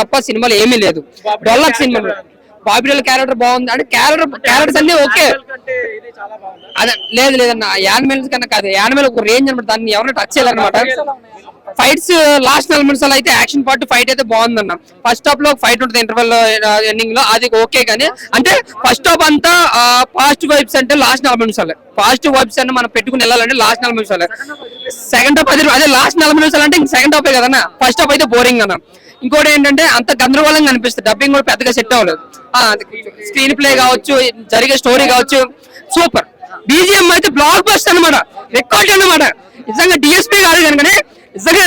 తప్ప సినిమాలు ఏమీ లేదు. డొల్లక్ సినిమా బాబిడల్ క్యారెక్టర్ బాగుంది. అంటే క్యారెక్టర్ క్యారెక్టర్స్ అన్ని ఓకే. అదే లేదు లేదన్న యానిమల్స్ కన్నా కాదు. యానిమల్ ఒక రేంజ్ అనమాట దాన్ని ఎవరైనా టచ్ చేయాలన్నమాట ఫైట్స్ లాస్ట్ నలభై నిమిషాలు అయితే యాక్షన్ పార్ట్ ఫైట్ అయితే బాగుందన్న. ఫస్ట్ హాఫ్లో ఫైట్ ఉంటుంది ఇంటర్వెల్ ఎండింగ్లో. అది ఓకే కానీ అంటే ఫస్ట్ హాఫ్ అంతా పాజిటివ్ వైబ్స్ అంటే లాస్ట్ నలభై నిమిషాలు పాజిటివ్ వైబ్స్ అన్న మనం పెట్టుకుని వెళ్ళాలంటే లాస్ట్ నలభై నిమిషాలు సెకండ్ హాఫ్ అది అదే లాస్ట్ నలభై నిమిషాలు అంటే సెకండ్ హాఫ్ కదన్న. ఫస్ట్ హాఫ్ అయితే బోరింగ్ అన్న. ఇంకోటి ఏంటంటే అంత గందరగోళంగా అనిపిస్తుంది. డబ్బింగ్ కూడా పెద్దగా సెట్ అవ్వలేదు. స్క్రీన్ ప్లే కావచ్చు జరిగే స్టోరీ కావచ్చు. సూపర్ బీజిఎం అయితే బ్లాక్ బస్ట్ అనమాట రికార్డ్ అన్నమాట. నిజంగా డిఎస్పీ కాదు కనుకనే నిజంగా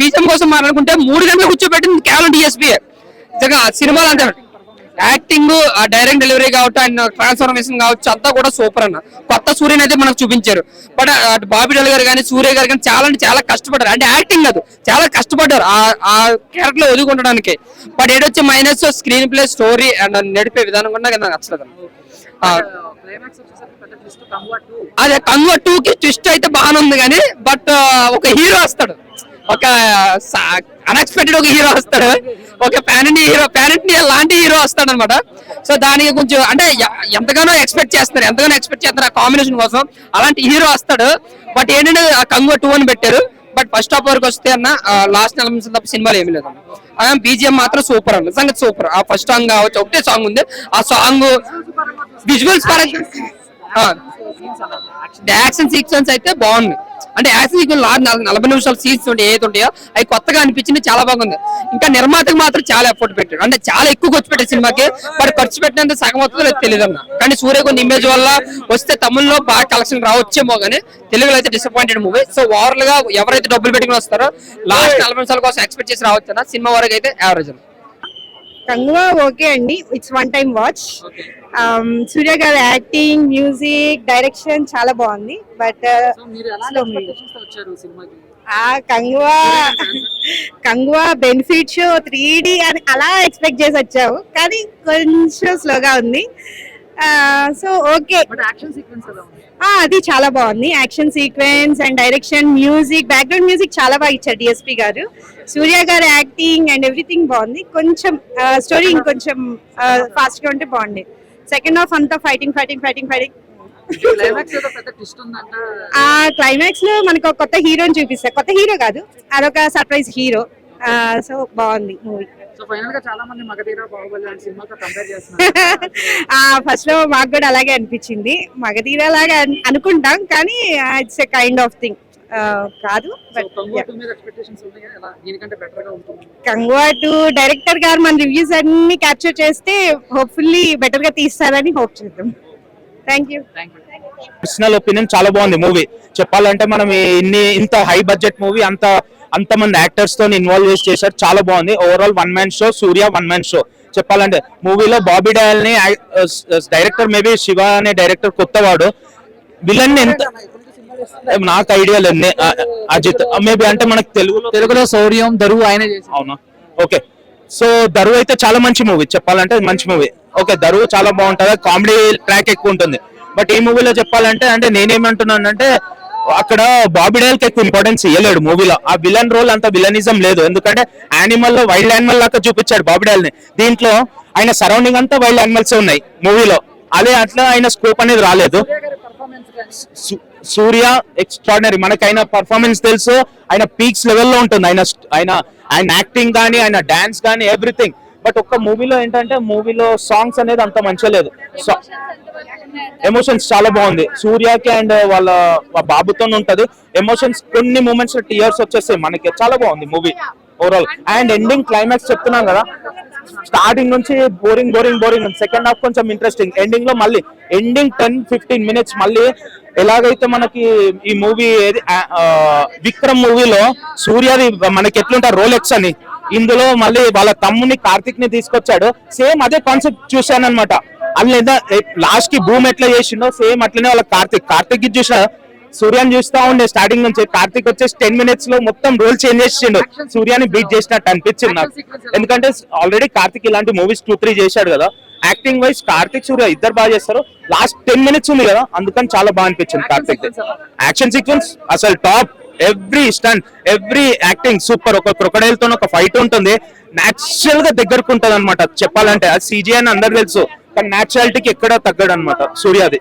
బీజిఎం కోసం మాట్లాడుకుంటే మూడు గంటలు కూర్చోబెట్టింది కేవలం డిఎస్పీ నిజంగా సినిమాలు అంతా. యాక్టింగ్ ఆ డైరెక్ట్ డెలివరీ కావచ్చు అండ్ ట్రాన్స్ఫర్మేషన్ కావచ్చు అంతా కూడా సూపర్ అన్న. కొత్త సూర్యని అయితే మనకు చూపించారు. బట్ అటు బాబిడల్ గారు కానీ సూర్య గారు కానీ చాలా అంటే చాలా కష్టపడ్డారు. అంటే యాక్టింగ్ కాదు చాలా కష్టపడ్డారు ఆ- ఆ క్యారెక్టర్లో ఒదుకుండడానికి but ఏడొచ్చే minus screen play story and నడిపే విధానం కూడా నాకు నచ్చలేదు అదే కంగ టూ కి ట్విస్ట్ అయితే బాగానే ఉంది కానీ బట్ ఒక హీరో వస్తాడు. ఒక అన్ఎక్స్పెక్టెడ్ ఒక హీరో వస్తాడు. ఒక ప్యారెంట్ హీరో ప్యారెంట్ లాంటి హీరో వస్తాడు అనమాట సో దానికి కొంచెం అంటే ఎంతగానో ఎక్స్పెక్ట్ చేస్తారు. ఎంతగానో ఎక్స్పెక్ట్ చేస్తారు ఆ కాంబినేషన్ కోసం. అలాంటి హీరో వస్తాడు. బట్ ఏంటంటే ఆ కంగ టూ అని పెట్టారు. బట్ ఫస్ట్ హాఫ్ వరకు వస్తే అన్న లాస్ట్ నెల నిమిషాలు తప్ప సినిమాలు ఏమీ లేదు బీజిఎం మాత్రం సూపర్ అన్న. సంగతి సూపర్ ఆ ఫస్ట్ సాంగ్ కావచ్చు ఒకటే సాంగ్ ఉంది. ఆ సాంగ్ విజువల్స్ పరంగా యాక్షన్ సీక్వెన్స్ అయితే బాగుంది. అంటే యాక్షన్ సీక్వెన్స్ నలభై నిమిషాల సీన్స్ ఉంటాయి ఏది ఉంటాయో అవి కొత్తగా అనిపించింది చాలా బాగుంది. ఇంకా నిర్మాతకు మాత్రం చాలా ఎఫర్ట్ పెట్టాడు అంటే చాలా ఎక్కువ ఖర్చు పెట్టాడు సినిమాకి వాడు ఖర్చు పెట్టినంత సగం అవుతుందో తెలియదు అన్న కానీ సూర్యకొండ ఇమేజ్ వల్ల వస్తే తమిళ్ళో బాగా కలెక్షన్ రావచ్చేమో కానీ తెలుగులో అయితే డిసప్పాయింటెడ్ మూవీ సో ఓవరాల్గా ఎవరైతే డబ్బులు పెట్టుకుని వస్తారో లాస్ట్ నలభై నిమిషాల కోసం ఎక్స్పెక్ట్ చేసి రావచ్చు అన్న సినిమా వరకు అయితే యావరేజ్ అన్న. కంగువా ఓకే అండి. It's one time watch Suriya గారి యాక్టింగ్ మ్యూజిక్ డైరెక్షన్ చాలా బాగుంది. But Kanguva Kanguva benefit show three అని అలా ఎక్స్పెక్ట్ చేసి వచ్చావు. కానీ కొంచెం స్లోగా ఉంది. సో ఓకే అది చాలా బాగుంది. Action sequence and direction music background music చాలా బాగా ఇచ్చారు డిఎస్పీ గారు. సూర్య గారి యాక్టింగ్ అండ్ ఎవ్రీథింగ్ బాగుంది. కొంచెం స్టోరీ ఇంకొంచెం ఫాస్ట్గా ఉంటే బాగుంది సెకండ్ హాఫ్ అంతా ఫైటింగ్ ఫైటింగ్ ఫైటింగ్ ఫైటింగ్ ఆ క్లైమాక్స్లో మనకు కొత్త హీరోని చూపిస్తారు. కొత్త హీరో కాదు అదొక సర్ప్రైజ్ హీరో సో బాగుంది మూవీ సో ఫైనల్గా చాలా మంది మగధీర బాహుబలి లాంటి సినిమాతో కంపేర్ చేస్తున్నారు. ఆ ఫస్ట్లో మాకు కూడా అలాగే అనిపించింది. మగధీర లాగా అన్- అనుకుంటాం కానీ it's a kind of thing కాదు సో బట్ కంగో టూ మీద ఎక్స్పెక్టేషన్స్ ఉన్నాయి? ఎలా? దీనికంటే బెటర్గా ఉంటుంది? కంగువా టు డైరెక్టర్ గారు మన రివ్యూస్ అన్ని క్యాప్చర్ చేస్తే హోప్ఫుల్లీ బెటర్గా తీస్తారని హోప్ చేద్దాం. Thank you thank you personal opinion చాలా బాగుంది మూవీ చెప్పాలంటే మనం ఇన్ని ఇంత హై బడ్జెట్ మూవీ అంత అంత మంది యాక్టర్స్తో ఇన్వాల్వ్ చేసి చేశారు. చాలా బాగుంది. Overall one man show Suriya one man show చెప్పాలంటే మూవీలో బాబీ డయల్ని డైరెక్టర్ మేబీ శివ అనే డైరెక్టర్ కొత్తవాడు. విలన్ ఎంత? నాకు ఐడియా లేదు. అజిత్. మేబీ అంటే మనకు తెలుగులో తెలుగులో శౌర్యం దరువు ఆయనే అవునా? ఓకే. సో దరువు అయితే చాలా మంచి మూవీ. చెప్పాలంటే మంచి మూవీ. ఓకే దరువు చాలా బాగుంటుంది. కామెడీ ట్రాక్ ఎక్కువ ఉంటుంది. బట్ ఈ మూవీలో చెప్పాలంటే అంటే నేనేమంటున్నాను అంటే అక్కడ బాబీ కి ఎక్కువ ఇంపార్టెన్స్ ఇవ్వలేడు మూవీలో. ఆ విలన్ రోల్ అంత విలనిజం లేదు. ఎందుకంటే యానిమల్లో వైల్డ్ యానిమల్ లాగా చూపించాడు బాబీడేల్ని. దీంట్లో ఆయన సరౌండింగ్ అంతా వైల్డ్ యానిమల్స్ ఉన్నాయి మూవీలో. అదే అట్లా ఆయన స్కోప్ అనేది రాలేదు. సూర్య ఎక్స్ట్రాడినరీ మనకైన పర్ఫార్మెన్స్ తెలుసు. ఆయన పీక్స్ లెవెల్లో ఉంటుంది. ఆయన ఆయన ఆయన యాక్టింగ్ కానీ ఆయన డాన్స్ కానీ ఎవ్రీథింగ్ బట్ ఒక్క మూవీలో ఏంటంటే మూవీలో సాంగ్స్ అనేది అంత మంచిగా లేదు. ఎమోషన్స్ చాలా బాగుంది. సూర్యకి అండ్ వాళ్ళ బాబుతో ఉంటది. ఎమోషన్స్ కొన్ని మూమెంట్స్ టీయర్స్ వచ్చేస్తాయి. మనకి చాలా బాగుంది movie overall and ending climax చెప్తున్నాం కదా. స్టార్టింగ్ నుంచి boring boring boring second half కొంచెం ఇంట్రెస్టింగ్ ఎండింగ్లో మళ్ళీ ఎండింగ్ టెన్ ఫిఫ్టీన్ మినిట్స్ మళ్ళీ ఎలాగైతే మనకి ఈ మూవీ ఏది విక్రమ్ మూవీలో సూర్యది మనకి ఎట్లుంటారు రోలెక్స్ అని. ఇందులో మళ్ళీ వాళ్ళ తమ్ముని కార్తిక్ని తీసుకొచ్చాడు. సేమ్ అదే కాన్సెప్ట్ చూశాను అనమాట అందులో లాస్ట్కి భూమి ఎట్లా చేసిండో సేమ్ అట్లనే వాళ్ళ కార్తిక్. కార్తిక్కి చూసిన సూర్యాని చూస్తా ఉండే స్టార్టింగ్ నుంచి. కార్తిక్ వచ్చేసి టెన్ మినిట్స్లో మొత్తం రోల్ చేంజ్ చేసిండు. సూర్యాని బీట్ చేసినట్టు అనిపించింది నాకు. ఎందుకంటే ఆల్రెడీ కార్తిక్ ఇలాంటి మూవీస్ టూ త్రీ చేశాడు కదా. యాక్టింగ్ వైజ్ కార్తిక్ సూర్య ఇద్దరు బాగా చేస్తారు. లాస్ట్ టెన్ మినిట్స్ ఉంది కదా. అందుకని చాలా బాగా అనిపించింది కార్తిక్ యాక్షన్ సీక్వెన్స్ అసలు top every stunt every acting super ఒక క్రొకడైల్తో ఒక ఫైట్ ఉంటుంది. న్యాచురల్గా దగ్గరకు ఉంటుంది అనమాట చెప్పాలంటే అది సీజీ అని అందరు తెలుసు. కానీ న్యాచురాలిటీకి ఎక్కడ తగ్గడు అనమాట సూర్యాది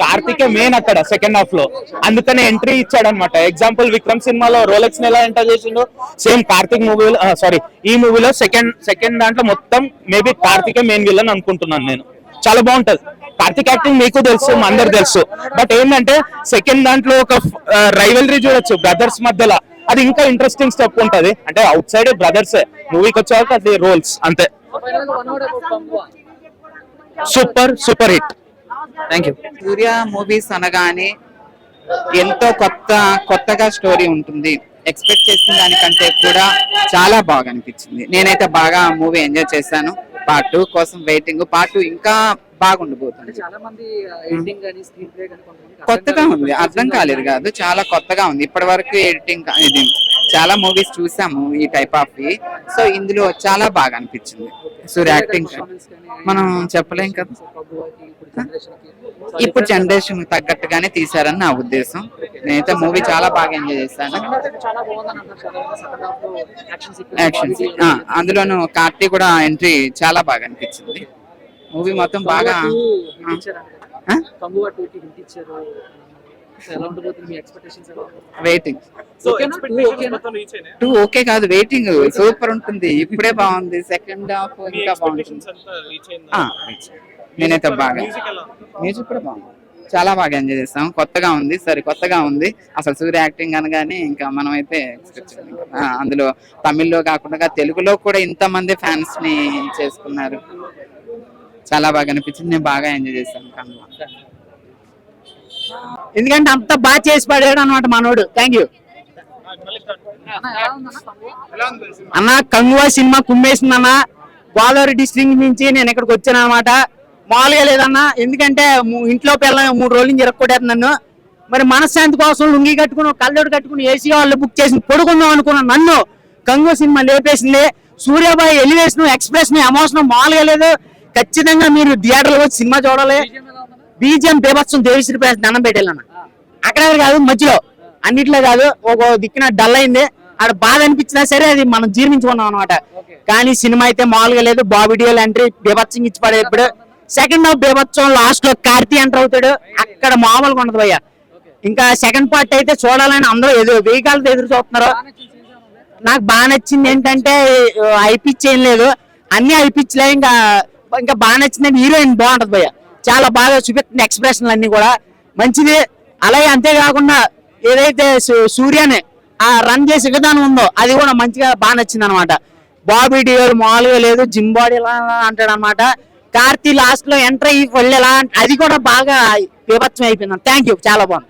కార్తికే మెయిన్ అక్కడ సెకండ్ హాఫ్లో. అందుకనే ఎంట్రీ ఇచ్చాడు అనమాట ఎగ్జాంపుల్ విక్రమ్ సినిమాలో రోలెక్స్ ఎలా ఎంటర్ చేసిండు సేమ్ కార్తిక్ మూవీలో సారీ ఈ మూవీలో సెకండ్ సెకండ్ దాంట్లో మొత్తం మేబీ కార్తికే మెయిన్ విలన్ అనుకుంటున్నాను నేను. చాలా బాగుంటది. కార్తిక్ యాక్టింగ్ మీకు తెలుసు మా అందరు తెలుసు. బట్ ఏంటంటే సెకండ్ దాంట్లో ఒక uh, రైవలరీ చూడొచ్చు బ్రదర్స్ మధ్యలో. అది ఇంకా ఇంట్రెస్టింగ్ స్టెప్ ఉంటది. అంటే అవుట్ సైడ్ బ్రదర్స్ మూవీకి వచ్చేవాళ్ళకి అది రోల్స్ అంతే. Super super hit thank you Suriya movies అనగానే ఎంతో కొత్త కొత్తగా స్టోరీ ఉంటుంది. ఎక్స్పెక్ట్ చేసిన దానికంటే కూడా చాలా బాగా అనిపించింది. నేనైతే బాగా మూవీ ఎంజాయ్ చేశాను. పార్ట్ టూ కోసం వెయిటింగ్ పార్ట్ టూ ఇంకా బాగుండబోతుంది కొత్తగా ఉంది అర్థం కాలేదు కాదు చాలా కొత్తగా ఉంది. ఇప్పటి వరకు ఎడిటింగ్ ఇది చాలా మూవీస్ చూసాము ఈ టైప్ ఆఫ్ సో ఇందులో చాలా బాగా అనిపించింది. సూర్య యాక్టింగ్ మనం చెప్పలేం కదా. ఇప్పుడు జనరేషన్ తగ్గట్టుగానే తీసారని నా ఉద్దేశం. నేనైతే మూవీ చాలా బాగా ఎంజాయ్ చేశాను. చాలా బాగుందని అంటారు చాలా సెకండ్ హాఫ్లో యాక్షన్ యాక్షన్ అందులోను కార్తీ కూడా ఎంట్రీ చాలా బాగా అనిపించింది. మూవీ మొత్తం బాగా వెయిటింగ్ టూ ఓకే కాదు వెయిటింగ్ సూపర్ ఉంటుంది. ఇప్పుడే బాగుంది. సెకండ్ హాఫ్ ఇంకా బాగుంటుంది. నేనైతే బాగా. మ్యూజిక్ కూడా బాగుంది. చాలా బాగా ఎంజాయ్ చేస్తాం కొత్తగా ఉంది. సరే కొత్తగా ఉంది. అసలు సూర్య యాక్టింగ్ అనగానే ఇంకా మనం అయితే అందులో తమిళ్ళో కాకుండా తెలుగులో కూడా ఇంతమంది ఫ్యాన్స్ని చేసుకున్నారు. చాలా బాగా అనిపించింది. నేను బాగా ఎంజాయ్ చేశాను. కన్నా ఎందుకంటే అంత బాగా చేసి పడాడు అనమాట మనోడు. థ్యాంక్ యూ అన్న కంగువా సినిమా కుమ్మేసింది అన్న గోదావరి డిస్ట్రిక్ట్ నుంచి నేను ఇక్కడికి వచ్చాను అనమాట మామూలుగా లేదన్న ఎందుకంటే ఇంట్లో పిల్ల మూడు రోజుల నుంచి ఇరక్కొట్టేది నన్ను. మరి మనశ్శాంతి కోసం లుంగి కట్టుకుని కళ్ళోడు కట్టుకుని ఏసీ వాళ్ళు బుక్ చేసి పడుకుందాం అనుకున్న నన్ను కంగు సినిమా లేపేసింది. సూర్యాబాయి ఎలివేషన్ ఎక్స్ప్రెషన్ ఎమోషన్ మామూలుగా లేదు. ఖచ్చితంగా మీరు థియేటర్లో వచ్చి సినిమా చూడాలి. బీజిఎం బేబత్సం దేవిశ్రీ ప్రసాద్ దండం పెట్టాలన్న అక్కడ కాదు మధ్యలో. అన్నిట్లో కాదు ఒక దిక్కున డల్ అయింది. ఆడ బాధ అనిపించినా సరే అది మనం జీర్ణించుకున్నాం అనమాట కానీ సినిమా అయితే మామూలుగా లేదు. బాబీ డియల్ ఎంట్రీ బేబత్సం ఇచ్చి పడే ఇప్పుడు. సెకండ్ హాఫ్ బేబత్సం లాస్ట్లో కార్తీ ఎంటర్ అవుతాడు. అక్కడ మామూలుగా ఉండదు భయ్య. ఇంకా సెకండ్ పార్ట్ అయితే చూడాలని అందరూ ఎదురు వెయ్యి ఎదురు చూస్తున్నారు. నాకు బాగా నచ్చింది ఏంటంటే ఐపిచ్ ఏం లేదు. అన్ని ఐపిచ్లే ఇంకా ఇంకా బాగా నచ్చింది హీరోయిన్ బాగుంటది భయ్య. చాలా బాగా చూపి ఎక్స్ప్రెషన్లు అన్ని కూడా. మంచిది. అలాగే అంతేకాకుండా ఏదైతే సూ- సూర్యని ఆ రన్ చేసే విధానం ఉందో అది కూడా మంచిగా బాగా నచ్చింది అనమాట బాబీ డియోల్ మామూలుగా లేదు జిమ్ బాడీ ఎలా అంటాడు అనమాట కార్తీ లాస్ట్లో ఎంటర్ అయ్యి వెళ్ళేలా అది కూడా బాగా విభత్సం అయిపోయింది. థ్యాంక్ యూ చాలా బాగుంది.